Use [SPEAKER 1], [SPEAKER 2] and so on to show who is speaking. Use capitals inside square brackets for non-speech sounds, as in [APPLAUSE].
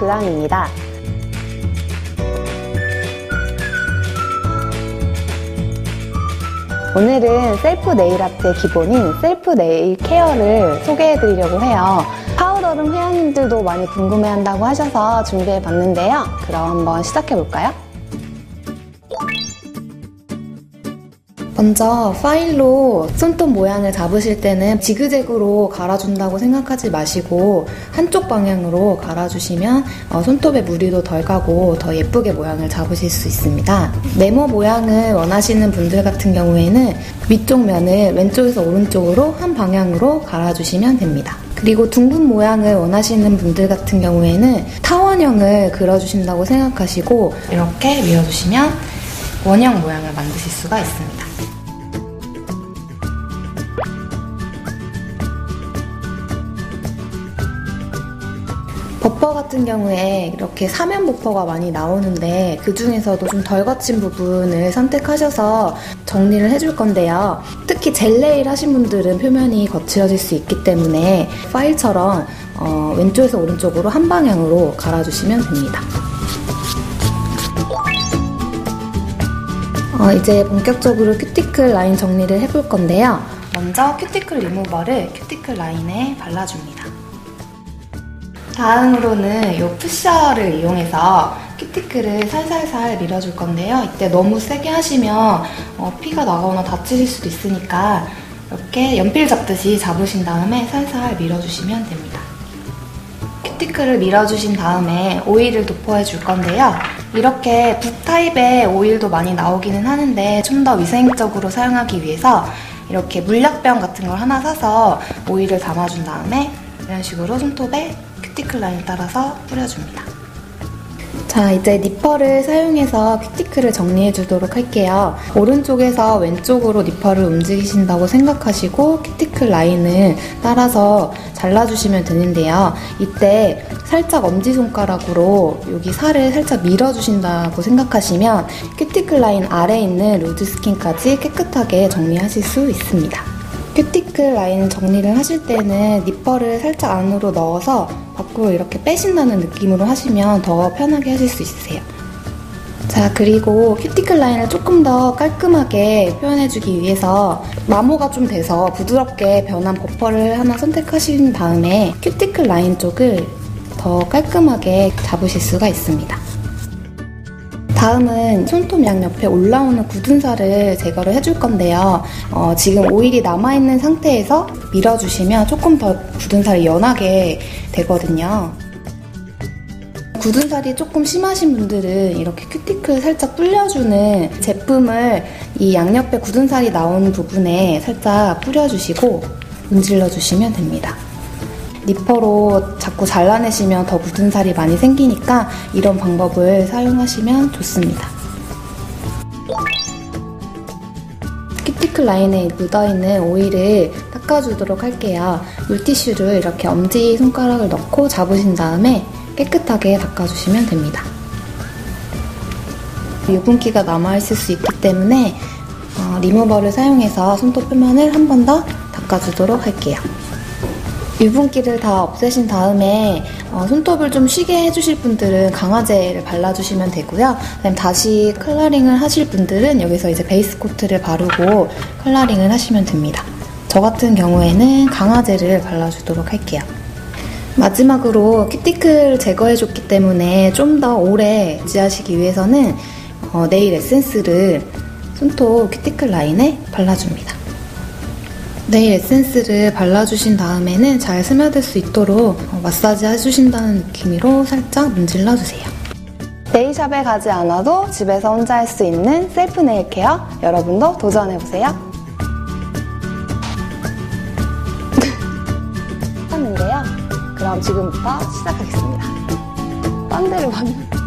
[SPEAKER 1] 그랑입니다. 오늘은 셀프 네일 아트의 기본인 셀프 네일 케어를 소개해 드리려고 해요. 파우더룸 회원님들도 많이 궁금해 한다고 하셔서 준비해 봤는데요. 그럼 한번 시작해 볼까요? 먼저 파일로 손톱 모양을 잡으실 때는 지그재그로 갈아준다고 생각하지 마시고 한쪽 방향으로 갈아주시면 어, 손톱에 무리도 덜 가고 더 예쁘게 모양을 잡으실 수 있습니다. 네모 모양을 원하시는 분들 같은 경우에는 위쪽 면을 왼쪽에서 오른쪽으로 한 방향으로 갈아주시면 됩니다. 그리고 둥근 모양을 원하시는 분들 같은 경우에는 타원형을 그려주신다고 생각하시고 이렇게 밀어주시면 원형 모양을 만드실 수가 있습니다. 버퍼 같은 경우에 이렇게 사면 버퍼가 많이 나오는데 그 중에서도 좀 덜 거친 부분을 선택하셔서 정리를 해줄 건데요. 특히 젤레일 하신 분들은 표면이 거칠어질 수 있기 때문에 파일처럼 어, 왼쪽에서 오른쪽으로 한 방향으로 갈아주시면 됩니다. 어, 이제 본격적으로 큐티클 라인 정리를 해볼 건데요. 먼저 큐티클 리무버를 큐티클 라인에 발라줍니다. 다음으로는 이 푸셔를 이용해서 큐티클을 살살살 밀어줄 건데요. 이때 너무 세게 하시면 어, 피가 나거나 다치실 수도 있으니까 이렇게 연필 잡듯이 잡으신 다음에 살살 밀어주시면 됩니다. 큐티클을 밀어주신 다음에 오일을 도포해 줄 건데요. 이렇게 붓 타입의 오일도 많이 나오기는 하는데 좀 더 위생적으로 사용하기 위해서 이렇게 물약병 같은 걸 하나 사서 오일을 담아준 다음에 이런 식으로 손톱에 큐티클 라인 따라서 뿌려줍니다. 자, 이제 니퍼를 사용해서 큐티클을 정리해 주도록 할게요. 오른쪽에서 왼쪽으로 니퍼를 움직이신다고 생각하시고 큐티클 라인을 따라서 잘라주시면 되는데요. 이때 살짝 엄지손가락으로 여기 살을 살짝 밀어주신다고 생각하시면 큐티클 라인 아래에 있는 로드 스킨까지 깨끗하게 정리하실 수 있습니다. 큐티클 라인 정리를 하실 때는 니퍼를 살짝 안으로 넣어서 밖으로 이렇게 빼신다는 느낌으로 하시면 더 편하게 하실 수 있으세요. 자, 그리고 큐티클 라인을 조금 더 깔끔하게 표현해주기 위해서 마모가 좀 돼서 부드럽게 변한 버퍼를 하나 선택하신 다음에 큐티클 라인 쪽을 더 깔끔하게 잡으실 수가 있습니다. 다음은 손톱 양 옆에 올라오는 굳은 살을 제거를 해줄 건데요. 어, 지금 오일이 남아있는 상태에서 밀어주시면 조금 더 굳은 살이 연하게 되거든요. 굳은 살이 조금 심하신 분들은 이렇게 큐티클 살짝 불려주는 제품을 이 양옆에 굳은 살이 나오는 부분에 살짝 뿌려주시고 문질러주시면 됩니다. 니퍼로 자꾸 잘라내시면 더 묻은 살이 많이 생기니까 이런 방법을 사용하시면 좋습니다. 큐티클 라인에 묻어있는 오일을 닦아주도록 할게요. 물티슈를 이렇게 엄지 손가락을 넣고 잡으신 다음에 깨끗하게 닦아주시면 됩니다. 유분기가 남아있을 수 있기 때문에 어, 리무버를 사용해서 손톱 표면을 한 번 더 닦아주도록 할게요. 유분기를 다 없애신 다음에 어, 손톱을 좀 쉬게 해주실 분들은 강화제를 발라주시면 되고요. 그다음 다시 컬러링을 하실 분들은 여기서 이제 베이스 코트를 바르고 컬러링을 하시면 됩니다. 저 같은 경우에는 강화제를 발라주도록 할게요. 마지막으로 큐티클 제거해줬기 때문에 좀 더 오래 유지하시기 위해서는 어, 네일 에센스를 손톱 큐티클 라인에 발라줍니다. 네일 에센스를 발라주신 다음에는 잘 스며들 수 있도록 마사지 해주신다는 느낌으로 살짝 문질러주세요. 네일샵에 가지 않아도 집에서 혼자 할 수 있는 셀프 네일 케어 여러분도 도전해보세요. [LAUGHS] 했는데요. 그럼 지금부터 시작하겠습니다. 딴 데를 봤는데